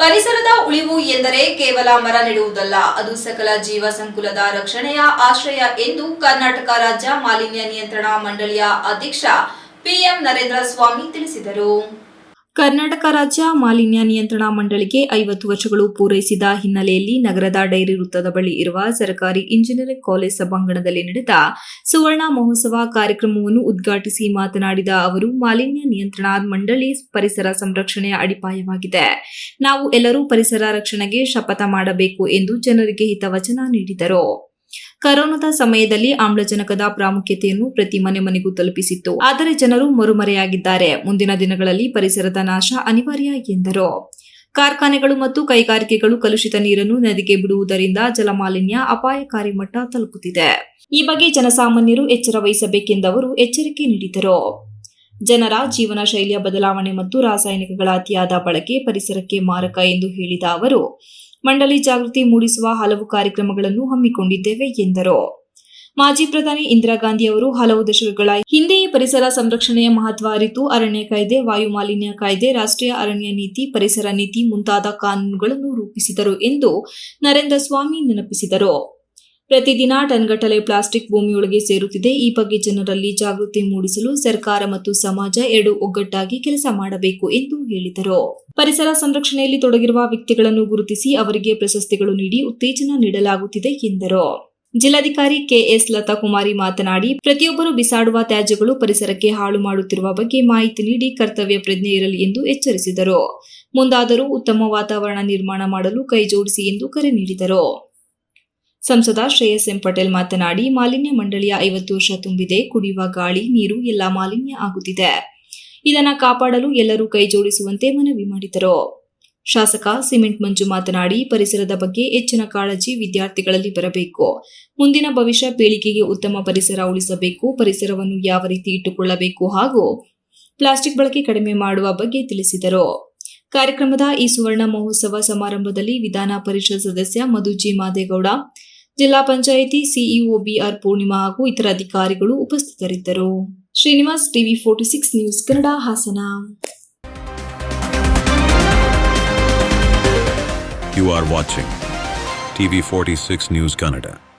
ಪರಿಸರದ ಉಳಿವು ಎಂದರೆ ಕೇವಲ ಮರ ನೆಡುವುದಲ್ಲ, ಅದು ಸಕಲ ಜೀವ ಸಂಕುಲದ ರಕ್ಷಣೆಯ ಆಶ್ರಯ ಎಂದು ಕರ್ನಾಟಕ ರಾಜ್ಯ ಮಾಲಿನ್ಯ ನಿಯಂತ್ರಣ ಮಂಡಳಿಯ ಅಧ್ಯಕ್ಷ ಪಿಎಂ ನರೇಂದ್ರ ಸ್ವಾಮಿ ತಿಳಿಸಿದರು. ಕರ್ನಾಟಕ ರಾಜ್ಯ ಮಾಲಿನ್ಯ ನಿಯಂತ್ರಣ ಮಂಡಳಿಗೆ ಐವತ್ತು ವರ್ಷಗಳು ಪೂರೈಸಿದ ಹಿನ್ನೆಲೆಯಲ್ಲಿ ನಗರದ ಡೈರಿ ವೃತ್ತದ ಬಳಿ ಇರುವ ಸರ್ಕಾರಿ ಇಂಜಿನಿಯರಿಂಗ್ ಕಾಲೇಜ್ ಸಭಾಂಗಣದಲ್ಲಿ ನಡೆದ ಸುವರ್ಣ ಮಹೋತ್ಸವ ಕಾರ್ಯಕ್ರಮವನ್ನು ಉದ್ಘಾಟಿಸಿ ಮಾತನಾಡಿದ ಅವರು, ಮಾಲಿನ್ಯ ನಿಯಂತ್ರಣ ಮಂಡಳಿ ಪರಿಸರ ಸಂರಕ್ಷಣೆಯ ಅಡಿಪಾಯವಾಗಿದೆ. ನಾವು ಎಲ್ಲರೂ ಪರಿಸರ ರಕ್ಷಣೆಗೆ ಶಪಥ ಮಾಡಬೇಕು ಎಂದು ಜನರಿಗೆ ಹಿತವಚನ ನೀಡಿದರು. ಕರೋನಾದ ಸಮಯದಲ್ಲಿ ಆಮ್ಲಜನಕದ ಪ್ರಾಮುಖ್ಯತೆಯನ್ನು ಪ್ರತಿ ಮನೆ ಮನೆಗೂ ತಲುಪಿಸಿತ್ತು. ಆದರೆ ಜನರು ಮರುಮರೆಯಾಗಿದ್ದಾರೆ. ಮುಂದಿನ ದಿನಗಳಲ್ಲಿ ಪರಿಸರದ ನಾಶ ಅನಿವಾರ್ಯ ಎಂದರು. ಕಾರ್ಖಾನೆಗಳು ಮತ್ತು ಕೈಗಾರಿಕೆಗಳು ಕಲುಷಿತ ನೀರನ್ನು ನದಿಗೆ ಬಿಡುವುದರಿಂದ ಜಲಮಾಲಿನ್ಯ ಅಪಾಯಕಾರಿ ಮಟ್ಟ ತಲುಪುತ್ತಿದೆ. ಈ ಬಗ್ಗೆ ಜನಸಾಮಾನ್ಯರು ಎಚ್ಚರ ವಹಿಸಬೇಕೆಂದವರು ಎಚ್ಚರಿಕೆ ನೀಡಿದರು. ಜನರ ಜೀವನ ಶೈಲಿಯ ಬದಲಾವಣೆ ಮತ್ತು ರಾಸಾಯನಿಕಗಳ ಅತಿಯಾದ ಬಳಕೆ ಪರಿಸರಕ್ಕೆ ಮಾರಕ ಎಂದು ಹೇಳಿದ ಅವರು ಮಂಡಳಿ ಜಾಗೃತಿ ಮೂಡಿಸುವ ಹಲವು ಕಾರ್ಯಕ್ರಮಗಳನ್ನು ಹಮ್ಮಿಕೊಂಡಿದ್ದೇವೆ ಎಂದರು. ಮಾಜಿ ಪ್ರಧಾನಿ ಇಂದಿರಾ ಗಾಂಧಿ ಅವರು ಹಲವು ದಶಕಗಳ ಹಿಂದೆಯೇ ಪರಿಸರ ಸಂರಕ್ಷಣೆಯ ಮಹತ್ವ ಅರಿತು ಅರಣ್ಯ ಕಾಯ್ದೆ ವಾಯು ಮಾಲಿನ್ಯ ಕಾಯ್ದೆ, ರಾಷ್ಟ್ರೀಯ ಅರಣ್ಯ ನೀತಿ, ಪರಿಸರ ನೀತಿ ಮುಂತಾದ ಕಾನೂನುಗಳನ್ನು ರೂಪಿಸಿದರು ಎಂದು ನರೇಂದ್ರ ಸ್ವಾಮಿ ನೆನಪಿಸಿದರು. ಪ್ರತಿದಿನ ಟನ್ಗಟ್ಟಲೆ ಪ್ಲಾಸ್ಟಿಕ್ ಭೂಮಿಯೊಳಗೆ ಸೇರುತ್ತಿದೆ. ಈ ಬಗ್ಗೆ ಜನರಲ್ಲಿ ಜಾಗೃತಿ ಮೂಡಿಸಲು ಸರ್ಕಾರ ಮತ್ತು ಸಮಾಜ ಎರಡು ಒಗ್ಗಟ್ಟಾಗಿ ಕೆಲಸ ಮಾಡಬೇಕು ಎಂದು ಹೇಳಿದರು. ಪರಿಸರ ಸಂರಕ್ಷಣೆಯಲ್ಲಿ ತೊಡಗಿರುವ ವ್ಯಕ್ತಿಗಳನ್ನು ಗುರುತಿಸಿ ಅವರಿಗೆ ಪ್ರಶಸ್ತಿಗಳು ನೀಡಿ ಉತ್ತೇಜನ ನೀಡಲಾಗುತ್ತಿದೆ ಎಂದರು. ಜಿಲ್ಲಾಧಿಕಾರಿ ಕೆಎಸ್ ಲತಾ ಕುಮಾರಿ ಮಾತನಾಡಿ, ಪ್ರತಿಯೊಬ್ಬರು ಬಿಸಾಡುವ ತ್ಯಾಜ್ಯಗಳು ಪರಿಸರಕ್ಕೆ ಹಾಳು ಮಾಡುತ್ತಿರುವ ಬಗ್ಗೆ ಮಾಹಿತಿ ನೀಡಿ ಕರ್ತವ್ಯ ಪ್ರಜ್ಞೆ ಇರಲಿ ಎಂದು ಎಚ್ಚರಿಸಿದರು. ಮುಂದಾದರೂ ಉತ್ತಮ ವಾತಾವರಣ ನಿರ್ಮಾಣ ಮಾಡಲು ಕೈಜೋಡಿಸಿ ಎಂದು ಕರೆ ನೀಡಿದರು. ಸಂಸದ ಶ್ರೇಯಸ್ ಎಂ ಪಟೇಲ್ ಮಾತನಾಡಿ, ಮಾಲಿನ್ಯ ಮಂಡಳಿಯ ಐವತ್ತು ವರ್ಷ ತುಂಬಿದೆ, ಕುಡಿಯುವ ಗಾಳಿ, ನೀರು ಎಲ್ಲ ಮಾಲಿನ್ಯ ಆಗುತ್ತಿದೆ. ಇದನ್ನು ಕಾಪಾಡಲು ಎಲ್ಲರೂ ಕೈ ಜೋಡಿಸುವಂತೆ ಮನವಿ ಮಾಡಿದರು. ಶಾಸಕ ಸಿಮೆಂಟ್ ಮಂಜು ಮಾತನಾಡಿ, ಪರಿಸರದ ಬಗ್ಗೆ ಹೆಚ್ಚಿನ ಕಾಳಜಿ ವಿದ್ಯಾರ್ಥಿಗಳಲ್ಲಿ ಬರಬೇಕು. ಮುಂದಿನ ಭವಿಷ್ಯ ಪೀಳಿಗೆಗೆ ಉತ್ತಮ ಪರಿಸರ ಉಳಿಸಬೇಕು, ಪರಿಸರವನ್ನು ಯಾವ ರೀತಿ ಇಟ್ಟುಕೊಳ್ಳಬೇಕು ಹಾಗೂ ಪ್ಲಾಸ್ಟಿಕ್ ಬಳಕೆ ಕಡಿಮೆ ಮಾಡುವ ಬಗ್ಗೆ ತಿಳಿಸಿದರು. ಕಾರ್ಯಕ್ರಮದ ಈ ಸುವರ್ಣ ಮಹೋತ್ಸವ ಸಮಾರಂಭದಲ್ಲಿ ವಿಧಾನ ಪರಿಷತ್ ಸದಸ್ಯ ಮಧುಜಿ ಮಾದೇಗೌಡ, ಜಿಲ್ಲಾ ಪಂಚಾಯಿತಿ ಸಿಇಒ ಬಿಆರ್ ಪೂರ್ಣಿಮಾ ಹಾಗೂ ಇತರ ಅಧಿಕಾರಿಗಳು ಉಪಸ್ಥಿತರಿದ್ದರು Srinivas TV forty six news, Kannada Hassan you You are watching TV46 News Kannada.